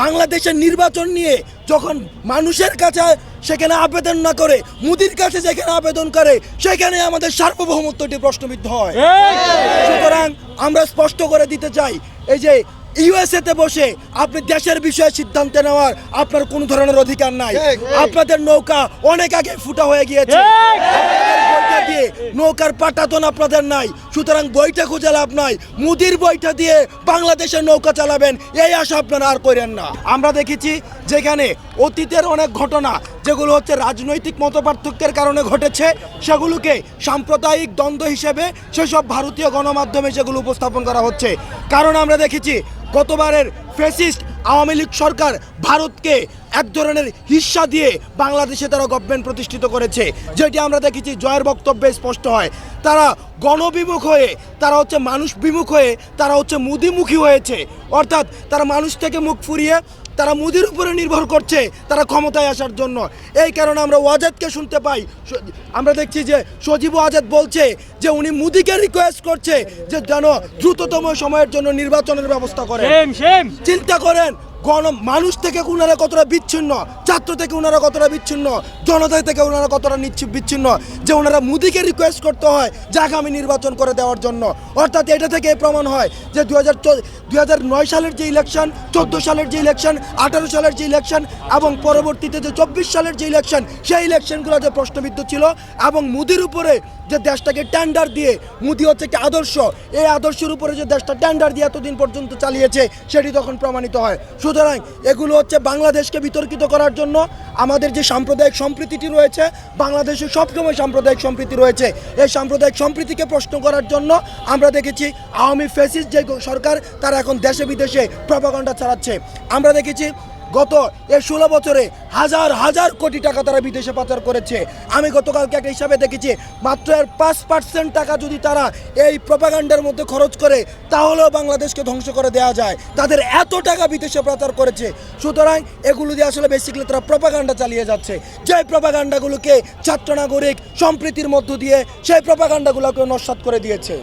বাংলাদেশের নির্বাচন নিয়ে যখন মানুষের কাছে সেখানে আবেদন না করে মুদির কাছে যেখানে আবেদন করে সেখানে আমাদের সার্বভৌমত্বটি প্রশ্নবিদ্ধ হয়। সুতরাং আমরা স্পষ্ট করে দিতে চাই এই যে ইউএসএতে বসে আপনি দেশের বিষয়ে সিদ্ধান্ত নেওয়ার আপনার কোনো ধরনের অধিকার নাই। আপনাদের নৌকা অনেক আগে ফুটা হয়ে গিয়েছে। বইটা দিয়ে নৌকার পাটাতন আপনাদের নাই। সুতরাং বইটা খুঁজে লাভ নাই। মুদির বইটা দিয়ে বাংলাদেশের নৌকা চালাবেন এই আশা আপনারা আর করেন না। আমরা দেখেছি যেখানে অতীতের অনেক ঘটনা যেগুলো হচ্ছে রাজনৈতিক মতপার্থক্যের কারণে ঘটেছে সেগুলোকে সাম্প্রদায়িক দ্বন্দ্ব হিসেবে সেসব ভারতীয় গণমাধ্যমে সেগুলো উপস্থাপন করা হচ্ছে। কারণ আমরা দেখেছি গতবারের ফেসিস্ট আওয়ামী লীগ সরকার ভারতকে এক ধরনের হিস্সা দিয়ে বাংলাদেশে তারা গভর্নমেন্ট প্রতিষ্ঠিত করেছে যেটি আমরা দেখেছি জয়ের বক্তব্যে স্পষ্ট হয়। তারা গণবিমুখ হয়ে তারা হচ্ছে মানুষ বিমুখ হয়ে তারা হচ্ছে মুদিমুখী হয়েছে। অর্থাৎ তারা মানুষ থেকে মুখ ফুরিয়ে তারা মুদির উপরে নির্ভর করছে তারা ক্ষমতায় আসার জন্য। এই কারণে আমরা ওয়াজেদকে শুনতে পাই। আমরা দেখছি যে সজীব ওয়াজেদ বলছে যে উনি মুদিকে রিকোয়েস্ট করছে যে যেন দ্রুততম সময়ের জন্য নির্বাচনের ব্যবস্থা করে সেম সেম চিন্তা করেন গণ মানুষ থেকে ওনারা কতটা বিচ্ছিন্ন, ছাত্র থেকে ওনারা কতটা বিচ্ছিন্ন, জনতা থেকে ওনারা কতটা নিচ্ছি- বিচ্ছিন্ন, যে ওনারা মোদিকে রিকোয়েস্ট করতে হয় যে আগামী নির্বাচন করে দেওয়ার জন্য। অর্থাৎ এটা থেকে প্রমাণ হয় যে দু হাজার সালের যে ইলেকশন চোদ্দ সালের যে ইলেকশন আঠারো সালের যে ইলেকশন এবং পরবর্তীতে যে চব্বিশ সালের যে ইলেকশন সেই ইলেকশনগুলো যে প্রশ্নবিদ্ধ ছিল এবং মুদির উপরে যে দেশটাকে টেন্ডার দিয়ে, মুদি হচ্ছে একটি আদর্শ, এই আদর্শের উপরে যে দেশটা টেন্ডার দিয়ে এতদিন পর্যন্ত চালিয়েছে, সেটি তখন প্রমাণিত হয়। সুতরাং এগুলো হচ্ছে বাংলাদেশকে বিতর্কিত করার জন্য আমাদের যে সাম্প্রদায়িক সম্প্রীতিটি রয়েছে বাংলাদেশে সবসময় সাম্প্রদায়িক সম্প্রীতি রয়েছে। এই সাম্প্রদায়িক সম্প্রীতিকে প্রশ্ন করার জন্য আমরা দেখেছি আওয়ামী ফেসিস যে সরকার, তারা এখন দেশে বিদেশে প্রভাগণ্ডা চালাচ্ছে। আমরা দেখেছি গত এই ষোলো বছরে হাজার হাজার কোটি টাকা তারা বিদেশে পাচার করেছে। আমি গতকালকে একটা হিসাবে দেখেছি, মাত্র এর পাঁচ পার্সেন্ট টাকা যদি তারা এই প্রপাগান্ডার মধ্যে খরচ করে, তাহলেও বাংলাদেশকে ধ্বংস করে দেওয়া যায়। তাদের এত টাকা বিদেশে পাচার করেছে। সুতরাং এগুলো দিয়ে আসলে বেসিক্যালি তারা প্রপাগান্ডা চালিয়ে যাচ্ছে। যে প্রপাগান্ডাগুলোকে ছাত্র নাগরিক সম্প্রীতির মধ্য দিয়ে, সেই প্রপাগান্ডাগুলোকে নস্বাত করে দিয়েছে।